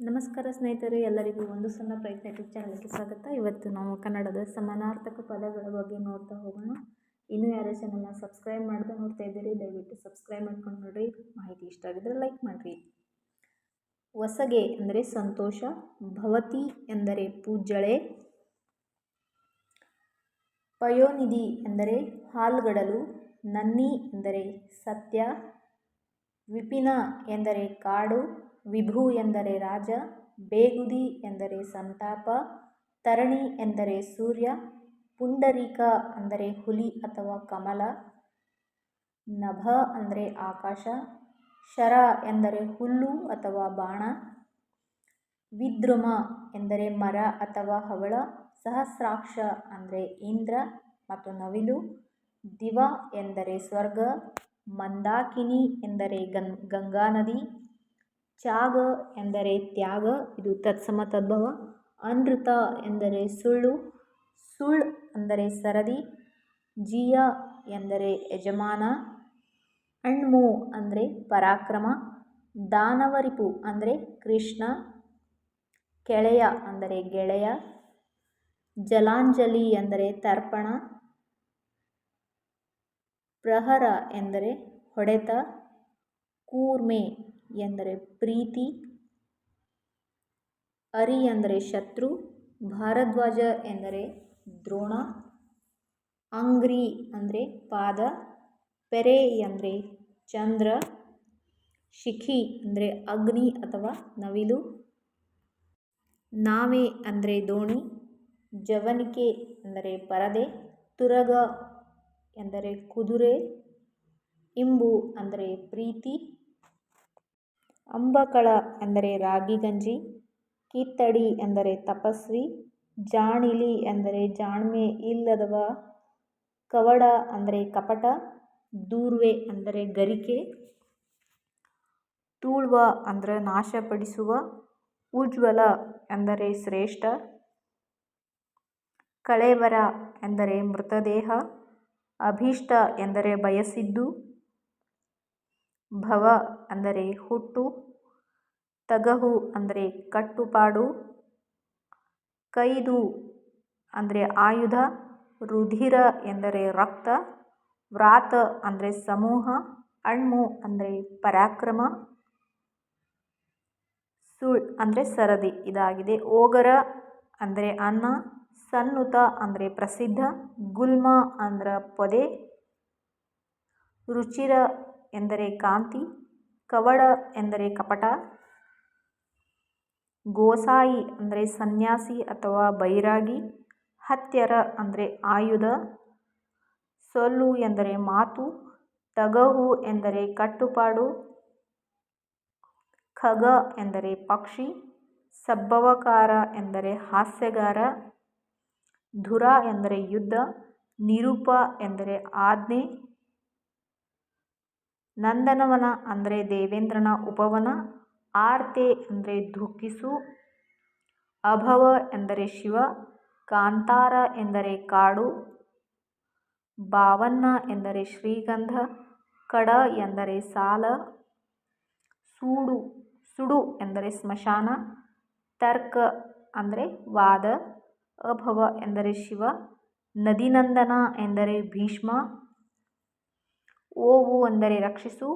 ನಮಸ್ಕಾರ ಸ್ನೇಹಿತರೆ, ಎಲ್ಲರಿಗೂ ಒಂದು ಸಣ್ಣ ಪ್ರಯತ್ನ ಯೂಟ್ಯೂಬ್ ಚಾನಲ್ಗೆ ಸ್ವಾಗತ. ಇವತ್ತು ನಾವು ಕನ್ನಡದ ಸಮಾನಾರ್ಥಕ ಪದಗಳ ಬಗ್ಗೆ ನೋಡ್ತಾ ಹೋಗೋಣ. ಇನ್ನೂ ಯಾರೋ ಚಾನಲ್ನ ಸಬ್ಸ್ಕ್ರೈಬ್ ಮಾಡದೆ ನೋಡ್ತಾ ಇದ್ದೀರಿ, ದಯವಿಟ್ಟು ಸಬ್ಸ್ಕ್ರೈಬ್ ಮಾಡ್ಕೊಂಡು ನೋಡಿರಿ. ಮಾಹಿತಿ ಇಷ್ಟ ಆಗಿದ್ರೆ ಲೈಕ್ ಮಾಡಿರಿ. ಹೊಸಗೆ ಅಂದರೆ ಸಂತೋಷ, ಭವತಿ ಎಂದರೆ ಪೂಜಳೆ ಪಯೋನಿಧಿ ಎಂದರೆ ಹಾಲ್ಗಡಲು. ನನ್ನಿ ಎಂದರೆ ಸತ್ಯ. ವಿಪಿನ ಎಂದರೆ ಕಾಡು. ವಿಭು ಎಂದರೆ ರಾಜ, ಬೇಗುದಿ ಎಂದರೆ ಸಂತಾಪ, ತರಣಿ ಎಂದರೆ ಸೂರ್ಯ, ಪುಂಡರೀಕ ಅಂದರೆ ಹುಲಿ ಅಥವಾ ಕಮಲ, ನಭ ಅಂದರೆ ಆಕಾಶ, ಶರ ಎಂದರೆ ಹುಲ್ಲು ಅಥವಾ ಬಾಣ, ವಿದ್ರುಮ ಎಂದರೆ ಮರ ಅಥವಾ ಹವಳ, ಸಹಸ್ರಾಕ್ಷ ಅಂದರೆ ಇಂದ್ರ ಮತ್ತು ನವಿಲು, ದಿವ ಎಂದರೆ ಸ್ವರ್ಗ, ಮಂದಾಕಿನಿ ಎಂದರೆ ಗಂಗಾ ನದಿ ತ್ಯಾಗ ಎಂದರೆ ತ್ಯಾಗ, ಇದು ತತ್ಸಮ ತದ್ಭವ. ಅನೃತ ಎಂದರೆ ಸುಳ್ಳು, ಸುಳ್ ಅಂದರೆ ಸರದಿ, ಜಿಯ ಎಂದರೆ ಯಜಮಾನ, ಅಣ್ಮು ಅಂದರೆ ಪರಾಕ್ರಮ, ದಾನವರಿಪು ಅಂದರೆ ಕೃಷ್ಣ, ಕೆಳೆಯ ಅಂದರೆ ಗೆಳೆಯ, ಜಲಾಂಜಲಿ ಎಂದರೆ ತರ್ಪಣ, ಪ್ರಹರ ಎಂದರೆ ಹೊಡೆತ, ಕೂರ್ಮೆ ಎಂದರೆ ಪ್ರೀತಿ, ಅರಿ ಎಂದರೆ ಶತ್ರು, ಭಾರದ್ವಾಜ ಎಂದರೆ ದ್ರೋಣ, ಅಂಗ್ರಿ ಅಂದರೆ ಪಾದ, ಪೆರೆ ಎಂದರೆ ಚಂದ್ರ, ಶಿಖಿ ಅಂದರೆ ಅಗ್ನಿ ಅಥವಾ ನವಿಲು, ನಾವೆ ಅಂದರೆ ದೋಣಿ, ಜವನಿಕೆ ಅಂದರೆ ಪರದೆ, ತುರಗ ಎಂದರೆ ಕುದುರೆ, ಇಂಬು ಅಂದರೆ ಪ್ರೀತಿ. ಅಂಬಕಳ ಎಂದರೆ ರಾಗಿ ಗಂಜಿ ಕಿತ್ತಡಿ ಎಂದರೆ ತಪಸ್ವಿ, ಜಾಣಿಲಿ ಎಂದರೆ ಜಾಣ್ಮೆ ಇಲ್ಲದವ, ಕವಡ ಅಂದರೆ ಕಪಟ, ದೂರ್ವೆ ಅಂದರೆ ಗರಿಕೆ, ತೂಳ್ವ ಅಂದರೆ ನಾಶಪಡಿಸುವ, ಉಜ್ವಲ ಎಂದರೆ ಶ್ರೇಷ್ಠ, ಕಳೇವರ ಎಂದರೆ ಮೃತದೇಹ, ಅಭೀಷ್ಟ ಎಂದರೆ ಬಯಸಿದ್ದು ಭವ ಅಂದರೆ ಹುಟ್ಟು, ತಗಹು ಅಂದರೆ ಕಟ್ಟುಪಾಡು, ಕೈದು ಅಂದರೆ ಆಯುಧ, ರುಧಿರ ಎಂದರೆ ರಕ್ತ, ವ್ರಾತ ಅಂದರೆ ಸಮೂಹ ಅಣ್ಮು ಅಂದರೆ ಪರಾಕ್ರಮ, ಸುಳ್ ಅಂದರೆ ಸರದಿ ಇದಾಗಿದೆ. ಓಗರ ಅಂದರೆ ಅನ್ನ, ಸನ್ನುತ ಅಂದರೆ ಪ್ರಸಿದ್ಧ, ಗುಲ್ಮ ಅಂದ್ರೆ ಪೊದೆ, ರುಚಿರ ಎಂದರೆ ಕಾಂತಿ, ಕವಡ ಎಂದರೆ ಕಪಟ, ಗೋಸಾಯಿ ಅಂದರೆ ಸನ್ಯಾಸಿ ಅಥವಾ ಬೈರಾಗಿ, ಹತ್ಯರ ಅಂದರೆ ಆಯುಧ, ಸೊಲ್ಲು ಎಂದರೆ ಮಾತು, ತಗಹು ಎಂದರೆ ಕಟ್ಟುಪಾಡು, ಖಗ ಎಂದರೆ ಪಕ್ಷಿ, ಸಬ್ಬವಕಾರ ಎಂದರೆ ಹಾಸ್ಯಗಾರ, ಧುರ ಎಂದರೆ ಯುದ್ಧ, ನಿರೂಪ ಎಂದರೆ ಆಜ್ಞೆ ನಂದನವನ ಅಂದರೆ ದೇವೇಂದ್ರನ ಉಪವನ, ಆರ್ತೆ ಅಂದರೆ ದುಃಖಿಸು, ಅಭವ ಎಂದರೆ ಶಿವ, ಕಾಂತಾರ ಎಂದರೆ ಕಾಡು ಬಾವನ್ನ ಎಂದರೆ ಶ್ರೀಗಂಧ, ಕಡ ಎಂದರೆ ಸಾಲ, ಸೂಡು, ಸುಡು ಎಂದರೆ ಸ್ಮಶಾನ, ತರ್ಕ ಅಂದರೆ ವಾದ, ಅಭವ ಎಂದರೆ ಶಿವ, ನದಿನಂದನ ಎಂದರೆ ಭೀಷ್ಮ. ಓವು ಎಂದರೆ ರಕ್ಷಿಸು,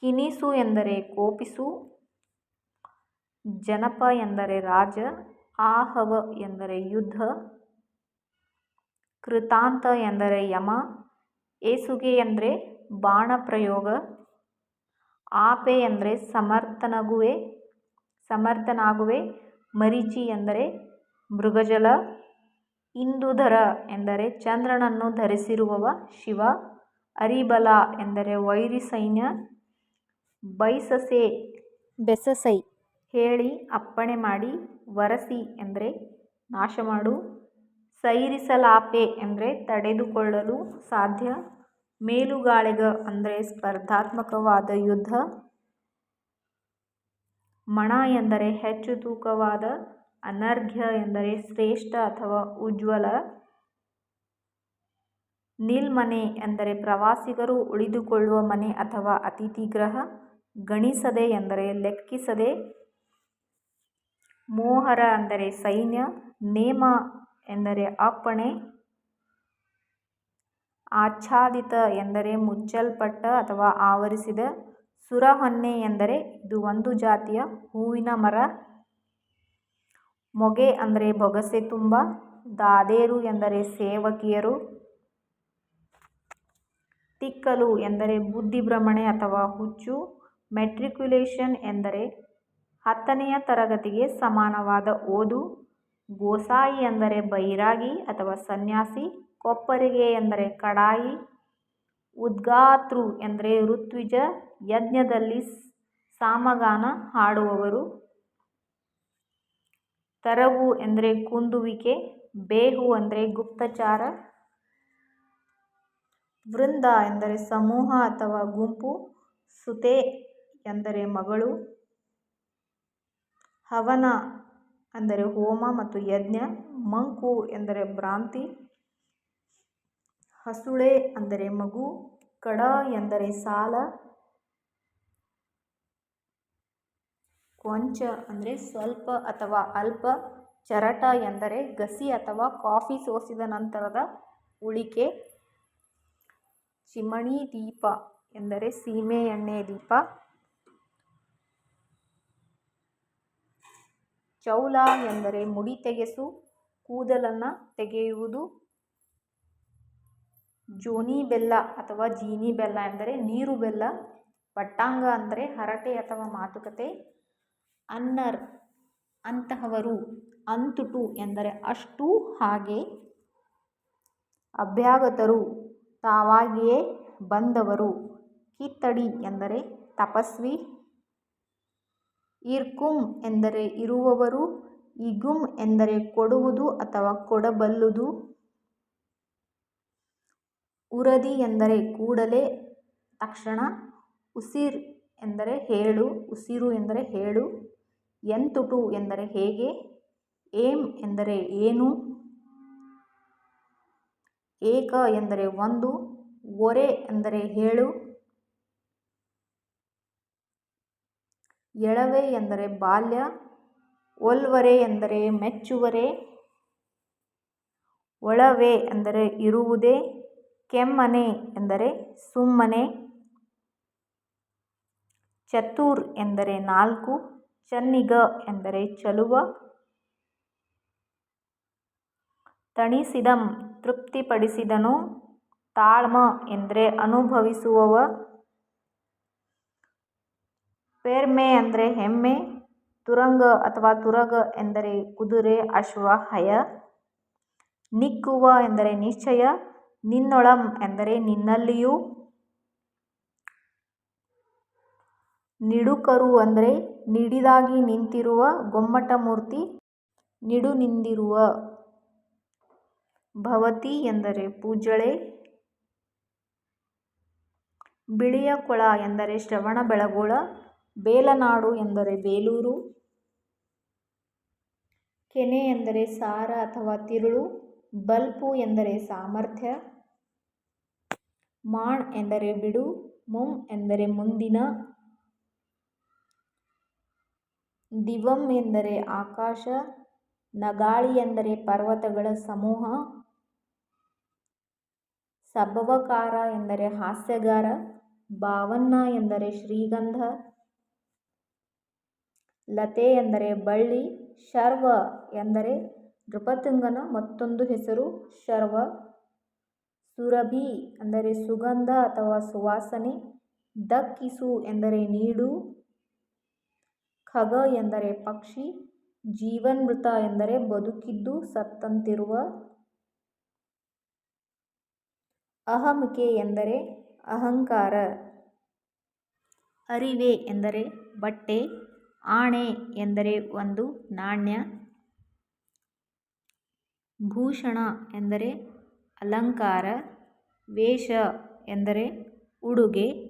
ಕಿನಿಸು ಎಂದರೆ ಕೋಪಿಸು, ಜನಪ ಎಂದರೆ ರಾಜ, ಆಹವ ಎಂದರೆ ಯುದ್ಧ, ಕೃತಾಂತ ಎಂದರೆ ಯಮ, ಏಸುಗೆ ಎಂದರೆ ಬಾಣ ಪ್ರಯೋಗ ಆಪೆ ಎಂದರೆ ಸಮರ್ಥನಗುವೆ, ಸಮರ್ಥನಾಗುವೆ, ಮರೀಚಿ ಎಂದರೆ ಮೃಗಜಲ, ಇಂದುಧರ ಎಂದರೆ ಚಂದ್ರನನ್ನು ಧರಿಸಿರುವವ ಶಿವ. ಅರಿಬಲ ಎಂದರೆ ವೈರಿ ಸೈನ್ಯ. ಬೈಸಸೆ ಬೆಸಸೈ. ಹೇಳಿ ಅಪ್ಪಣೆ ಮಾಡಿ. ವರಸಿ ಎಂದರೆ ನಾಶ ಮಾಡು. ಸೈರಿಸಲಾಪೆ ಎಂದರೆ ತಡೆದುಕೊಳ್ಳಲು ಸಾಧ್ಯ. ಮೇಲುಗಾಳಿಗ ಅಂದರೆ ಸ್ಪರ್ಧಾತ್ಮಕವಾದ ಯುದ್ಧ. ಮಣ ಎಂದರೆ ಹೆಚ್ಚು ತೂಕವಾದ. ಅನರ್ಘ್ಯ ಎಂದರೆ ಶ್ರೇಷ್ಠ ಅಥವಾ ಉಜ್ವಲ. ನಿಲ್ಮನೆ ಎಂದರೆ ಪ್ರವಾಸಿಗರು ಉಳಿದುಕೊಳ್ಳುವ ಮನೆ ಅಥವಾ ಅತಿಥಿ ಗೃಹ, ಗಣಿಸದೆ ಎಂದರೆ ಲೆಕ್ಕಿಸದೆ, ಮೋಹರ ಅಂದರೆ ಸೈನ್ಯ, ನೇಮ ಎಂದರೆ ಅಪ್ಪಣೆ, ಆಚ್ಛಾದಿತ ಎಂದರೆ ಮುಚ್ಚಲ್ಪಟ್ಟ ಅಥವಾ ಆವರಿಸಿದ, ಸುರಹೊನ್ನೆ ಎಂದರೆ ಇದು ಒಂದು ಜಾತಿಯ ಹೂವಿನ ಮರ, ಮೊಗೆ ಅಂದರೆ ಬೊಗಸೆ ತುಂಬ, ದಾದೇರು ಎಂದರೆ ಸೇವಕಿಯರು ತಿಕ್ಕಲು ಎಂದರೆ ಬುದ್ಧಿಭ್ರಮಣೆ ಅಥವಾ ಹುಚ್ಚು, ಮೆಟ್ರಿಕ್ಯುಲೇಷನ್ ಎಂದರೆ ಹತ್ತನೆಯ ತರಗತಿಗೆ ಸಮಾನವಾದ ಓದು, ಗೋಸಾಯಿ ಎಂದರೆ ಬೈರಾಗಿ ಅಥವಾ ಸನ್ಯಾಸಿ, ಕೊಪ್ಪರಿಗೆ ಎಂದರೆ ಕಡಾಯಿ, ಉದ್ಗಾತೃ ಎಂದರೆ ಋತ್ವಿಜ, ಯಜ್ಞದಲ್ಲಿ ಸಾಮಗಾನ ಹಾಡುವವರು ತರವು ಎಂದರೆ ಕುಂದುವಿಕೆ, ಬೇಹು ಅಂದರೆ ಗುಪ್ತಚಾರ ವೃಂದ ಎಂದರೆ ಸಮೂಹ ಅಥವಾ ಗುಂಪು, ಸುತೆ ಎಂದರೆ ಮಗಳು, ಹವನ ಅಂದರೆ ಹೋಮ ಮತ್ತು ಯಜ್ಞ, ಮಂಕು ಎಂದರೆ ಭ್ರಾಂತಿ, ಹಸುಳೆ ಅಂದರೆ ಮಗು, ಕಡ ಎಂದರೆ ಸಾಲ, ಕೊಂಚ ಅಂದರೆ ಸ್ವಲ್ಪ ಅಥವಾ ಅಲ್ಪ, ಚರಟ ಎಂದರೆ ಗಸಿ ಅಥವಾ ಕಾಫಿ ಸೋಸಿದ ನಂತರದ ಉಳಿಕೆ. ಚಿಮಣಿ ದೀಪ ಎಂದರೆ ಸೀಮೆ ಎಣ್ಣೆ ದೀಪ. ಚೌಲ ಎಂದರೆ ಮುಡಿ ತೆಗೆಸು, ಕೂದಲನ್ನು ತೆಗೆಯುವುದು. ಜೋನಿ ಬೆಲ್ಲ ಅಥವಾ ಜೀನಿ ಬೆಲ್ಲ ಎಂದರೆ ನೀರು ಬೆಲ್ಲ, ಪಟ್ಟಾಂಗ ಅಂದರೆ ಹರಟೆ ಅಥವಾ ಮಾತುಕತೆ. ಅನ್ನರ್ ಅಂತಹವರು ಅಂತುಟು ಎಂದರೆ ಅಷ್ಟು ಹಾಗೆ. ಅಭ್ಯಾಗತರು ತಾವಾಗಿಯೇ ಬಂದವರು. ಕಿತ್ತಡಿ ಎಂದರೆ ತಪಸ್ವಿ. ಇರ್ಕುಂ ಎಂದರೆ ಇರುವವರು. ಇಗುಮ್ ಎಂದರೆ ಕೊಡುವುದು ಅಥವಾ ಕೊಡಬಲ್ಲುದು. ಉರದಿ ಎಂದರೆ ಕೂಡಲೇ. ತಕ್ಷಣ ಉಸಿರ್ ಎಂದರೆ ಹೇಳು. ಉಸಿರು ಎಂದರೆ ಹೇಳು. ಎಂತುಟು ಎಂದರೆ ಹೇಗೆ. ಏಮ್ ಎಂದರೆ ಏನು. ಏಕ ಎಂದರೆ ಒಂದು, ಒರೆ ಎಂದರೆ ಹೇಳು ಎಳವೆ ಎಂದರೆ ಬಾಲ್ಯ, ಒಲ್ವರೆ ಎಂದರೆ ಮೆಚ್ಚುವರೆ, ಒಳವೆ ಎಂದರೆ ಇರುವುದೇ, ಕೆಮ್ಮನೆ ಎಂದರೆ ಸುಮ್ಮನೆ, ಚತುರ್ ಎಂದರೆ ನಾಲ್ಕು, ಚನ್ನಿಗ ಎಂದರೆ ಚಲುವ ತಣಿಸಿದಂ, ತೃಪ್ತಿಪಡಿಸಿದನು ತಾಳ್ಮ ಎಂದರೆ ಅನುಭವಿಸುವವ. ಪೆರ್ಮೆ ಅಂದರೆ ಹೆಮ್ಮೆ, ತುರಂಗ ಅಥವಾ ತುರಗ ಎಂದರೆ ಕುದುರೆ, ಅಶ್ವ, ಹಯ. ನಿಕ್ಕುವ ಎಂದರೆ ನಿಶ್ಚಯ, ನಿನ್ನೊಳಂ ಎಂದರೆ ನಿನ್ನಲ್ಲಿಯೂ. ನಿಡುಕರು ಅಂದರೆ ನಿಡಿದಾಗಿ ನಿಂತಿರುವ ಗೊಮ್ಮಟ ಮೂರ್ತಿ, ನಿಡುನಿಂದಿರುವ. ಭವತಿ ಎಂದರೆ ಪೂಜಳೆ, ಬಿಳಿಯ ಕೊಳ ಎಂದರೆ ಶ್ರವಣ ಶ್ರವಣಬೆಳಗೊಳ ಬೇಲನಾಡು ಎಂದರೆ ಬೇಲೂರು, ಕೆನೆ ಎಂದರೆ ಸಾರ ಅಥವಾ ತಿರುಳು, ಬಲ್ಪು ಎಂದರೆ ಸಾಮರ್ಥ್ಯ, ಮಾಣ್ ಎಂದರೆ ಬಿಡು, ಮುಂ ಎಂದರೆ ಮುಂದಿನ, ದಿವಂ ಎಂದರೆ ಆಕಾಶ, ನಗಾಳಿ ಎಂದರೆ ಪರ್ವತಗಳ ಸಮೂಹ ಸಬವಕಾರ ಎಂದರೆ ಹಾಸ್ಯಗಾರ ಭಾವನ್ನ ಎಂದರೆ ಶ್ರೀಗಂಧ, ಲತೆ ಎಂದರೆ ಬಳ್ಳಿ, ಶರ್ವ ಎಂದರೆ ನೃಪತುಂಗನ ಮತ್ತೊಂದು ಹೆಸರು ಶರ್ವ, ಸುರಭಿ ಅಂದರೆ ಸುಗಂಧ ಅಥವಾ ಸುವಾಸನೆ, ದಕ್ಕಿಸು ಎಂದರೆ ನೀಡು, ಖಗ ಎಂದರೆ ಪಕ್ಷಿ, ಜೀವನ್ಮೃತ ಎಂದರೆ ಬದುಕಿದ್ದು ಸತ್ತಂತಿರುವ. ಅಹಮಿಕೆ ಎಂದರೆ ಅಹಂಕಾರ. ಅರಿವೆ ಎಂದರೆ ಬಟ್ಟೆ. ಆಣೆ ಎಂದರೆ ಒಂದು ನಾಣ್ಯ. ಭೂಷಣ ಎಂದರೆ ಅಲಂಕಾರ. ವೇಷ ಎಂದರೆ ಉಡುಗೆ.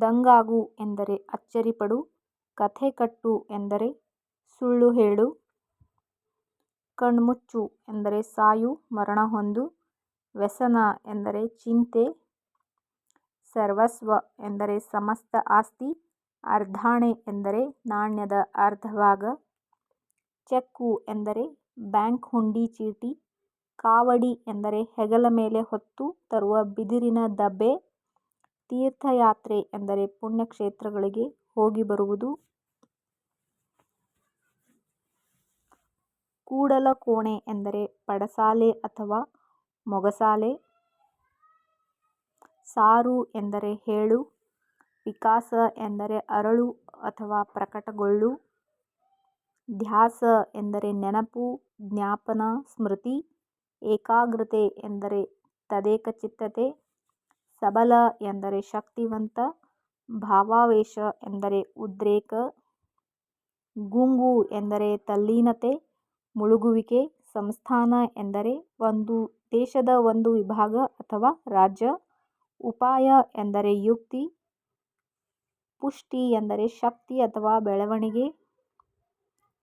ದಂಗಾಗು ಎಂದರೆ ಅಚ್ಚರಿಪಡು. ಕಥೆ ಕಟ್ಟು ಎಂದರೆ ಸುಳ್ಳು ಹೇಳು. ಕಣ್ಮುಚ್ಚು ಎಂದರೆ ಸಾಯು ಮರಣ ಹೊಂದು ವ್ಯಸನ ಎಂದರೆ ಚಿಂತೆ, ಸರ್ವಸ್ವ ಎಂದರೆ ಸಮಸ್ತ ಆಸ್ತಿ, ಅರ್ಧಾಣೆ ಎಂದರೆ ನಾಣ್ಯದ ಅರ್ಧಭಾಗ, ಚೆಕ್ಕು ಎಂದರೆ ಬ್ಯಾಂಕ್ ಹುಂಡಿ ಚೀಟಿ, ಕಾವಡಿ ಎಂದರೆ ಹೆಗಲ ಮೇಲೆ ಹೊತ್ತು ತರುವ ಬಿದಿರಿನ ದಬ್ಬೆ, ತೀರ್ಥಯಾತ್ರೆ ಎಂದರೆ ಪುಣ್ಯಕ್ಷೇತ್ರಗಳಿಗೆ ಹೋಗಿ ಬರುವುದು. ಕೂಡಲಕೋಣೆ ಎಂದರೆ ಪಡಸಾಲೆ ಅಥವಾ ಮೊಗಸಾಲೆ, ಸಾರು ಎಂದರೆ ಹೇಳು, ವಿಕಾಸ ಎಂದರೆ ಅರಳು ಅಥವಾ ಪ್ರಕಟಗೊಳ್ಳು, ಧ್ಯಾಸ ಎಂದರೆ ನೆನಪು, ಜ್ಞಾಪನ, ಸ್ಮೃತಿ, ಏಕಾಗ್ರತೆ ಎಂದರೆ ತದೇಕಚಿತ್ತತೆ ಸಬಲ ಎಂದರೆ ಶಕ್ತಿವಂತ, ಭಾವಾವೇಶ ಎಂದರೆ ಉದ್ರೇಕ, ಗುಂಗು ಎಂದರೆ ತಲ್ಲೀನತೆ ಮುಳುಗುವಿಕೆ ಸಂಸ್ಥಾನ ಎಂದರೆ ಒಂದು ದೇಶದ ಒಂದು ವಿಭಾಗ ಅಥವಾ ರಾಜ್ಯ. ಉಪಾಯ ಎಂದರೆ ಯುಕ್ತಿ. ಪುಷ್ಟಿ ಎಂದರೆ ಶಕ್ತಿ ಅಥವಾ ಬೆಳವಣಿಗೆ.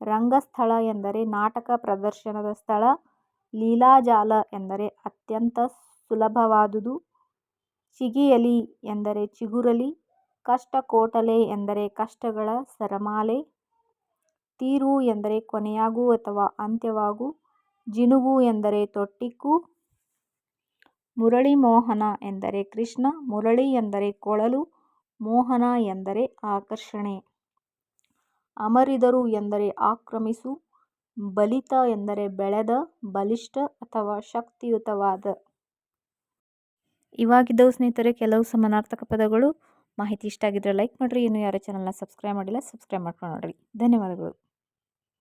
ರಂಗಸ್ಥಳ ಎಂದರೆ ನಾಟಕ ಪ್ರದರ್ಶನದ ಸ್ಥಳ. ಲೀಲಾಜಾಲ ಎಂದರೆ ಅತ್ಯಂತ ಸುಲಭವಾದುದು. ಚಿಗಿಯಲಿ ಎಂದರೆ ಚಿಗುರಲಿ. ಕಷ್ಟಕೋಟಲೆ ಎಂದರೆ ಕಷ್ಟಗಳ ಸರಮಾಲೆ. ತೀರು ಎಂದರೆ ಕೊನೆಯಾಗು ಅಥವಾ ಅಂತ್ಯವಾಗು, ಜಿನುಗು ಎಂದರೆ ತೊಟ್ಟಿಕ್ಕು, ಮುರಳೀಮೋಹನ ಎಂದರೆ ಕೃಷ್ಣ, ಮುರಳಿ ಎಂದರೆ ಕೊಳಲು, ಮೋಹನ ಎಂದರೆ ಆಕರ್ಷಣೆ. ಅಮರಿದರು ಎಂದರೆ ಆಕ್ರಮಿಸು, ಬಲಿತ ಎಂದರೆ ಬೆಳೆದ, ಬಲಿಷ್ಠ ಅಥವಾ ಶಕ್ತಿಯುತವಾದ. ಇವಾಗಿದ್ದವು ಸ್ನೇಹಿತರೆ, ಕೆಲವು ಸಮಾನಾರ್ಥಕ ಪದಗಳು ಮಾಹಿತಿ ಇಷ್ಟ ಆಗಿದ್ರೆ ಲೈಕ್ ಮಾಡಿರಿ. ಇನ್ನೂ ಯಾರು ಚಾನಲ್ನ ಸಬ್ಸ್ಕ್ರೈಬ್ ಮಾಡಿಲ್ಲ ಸಬ್ಸ್ಕ್ರೈಬ್ ಮಾಡ್ಕೊಂಡು ನೋಡಿರಿ. ಧನ್ಯವಾದಗಳು.